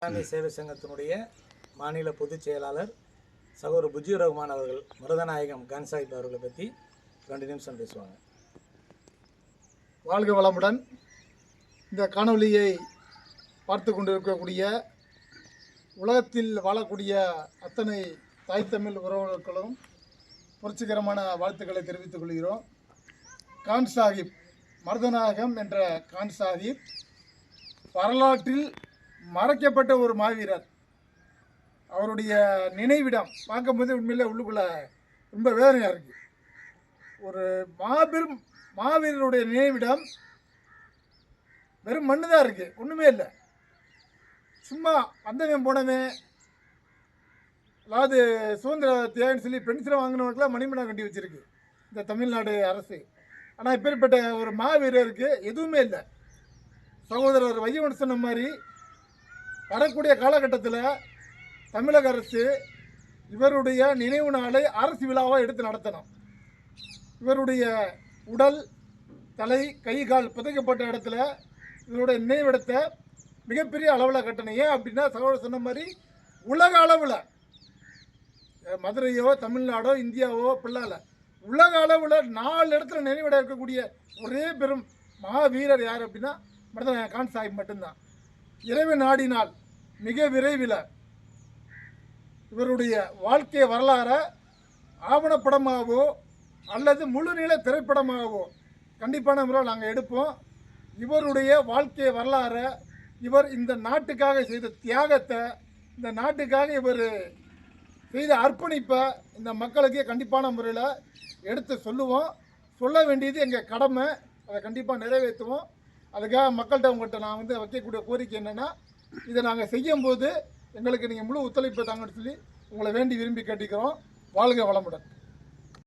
இஸ்லாமிய சேவை சங்கத்தினுடைய மாநில பொதுச் செயலாளர் சகோதரர் புஜியூர் ரஹ்மான் அவர்கள் மருதநாயகம் கான் சாஹிப் அவர்களை பற்றி ரெண்டு நிமிஷம் பேசுவாங்க. வாழ்க வளமுடன். இந்த காணொளியை பார்த்து கொண்டிருக்கக்கூடிய உலகத்தில் வாழக்கூடிய அத்தனை தாய் தமிழ் உறவுகளுக்கும் புரட்சிகரமான வாழ்த்துக்களை தெரிவித்துக் கொள்கிறோம். கான் சாஹிப் மருதநாயகம் என்ற கான் சாஹிப் வரலாற்றில் மறைக்கப்பட்ட ஒரு மாவீரர். அவருடைய நினைவிடம் பார்க்கும்போது உண்மையில் உள்ளுக்குள்ளே ரொம்ப வேதனையாக இருக்குது ஒரு மாபெரும் மாவீரருடைய நினைவிடம் வெறும் மண்ணு தான் இருக்குது ஒன்றுமே இல்லை. சும்மா வந்தவன் போனவன் அதாவது சுதந்திர தேவைன்னு சொல்லி பென்சிலை வாங்கினவங்களுக்குலாம் மணிமணா கட்டி வச்சுருக்கு இந்த தமிழ்நாடு அரசு. ஆனால் இப்பேற்பட்ட ஒரு மாவீரருக்கு எதுவுமே இல்லை. சகோதரர் வையவன் சொன்ன மாதிரி வரக்கூடிய காலகட்டத்தில் தமிழக அரசு இவருடைய நினைவு நாளை அரசு விழாவாக எடுத்து நடத்தணும். இவருடைய உடல் தலை கை கால் புதைக்கப்பட்ட இடத்துல இவருடைய நினைவிடத்தை மிகப்பெரிய அளவில் கட்டணும். ஏன் அப்படின்னா சகோதரர் சொன்ன மாதிரி உலக அளவில் மதுரையோ தமிழ்நாடோ இந்தியாவோ பிள்ளால உலக அளவில் நாலு இடத்துல நினைவிடம் இருக்கக்கூடிய ஒரே பெரும் மாவீரர் யார் அப்படின்னா மருதநாய கான் சாஹிப் மட்டும்தான். இறைவன் நாடினால் மிக விரைவில் இவருடைய வாழ்க்கை வரலாறை ஆவணப்படமாகவோ அல்லது முழுநிலை திரைப்படமாகவோ கண்டிப்பான முறையில் நாங்கள் எடுப்போம். இவருடைய வாழ்க்கை வரலாறை இவர் இந்த நாட்டுக்காக செய்த தியாகத்தை இந்த நாட்டுக்காக இவர் செய்த அர்ப்பணிப்பை இந்த மக்களுக்கு கண்டிப்பான முறையில் எடுத்து சொல்லுவோம். சொல்ல வேண்டியது எங்கள் கடமை. அதை கண்டிப்பாக நிறைவேற்றுவோம். அதுக்காக மக்கள்கிட்ட உங்கள்கிட்ட நான் வந்து வைக்கக்கூடிய கோரிக்கை என்னென்னா இதை நாங்கள் செய்யும்போது எங்களுக்கு நீங்கள் முழு ஒத்துழைப்பு தாங்கன்னு சொல்லி உங்களை வேண்டி விரும்பி கேட்டுக்கிறோம். வாழ்க வளமுடன்.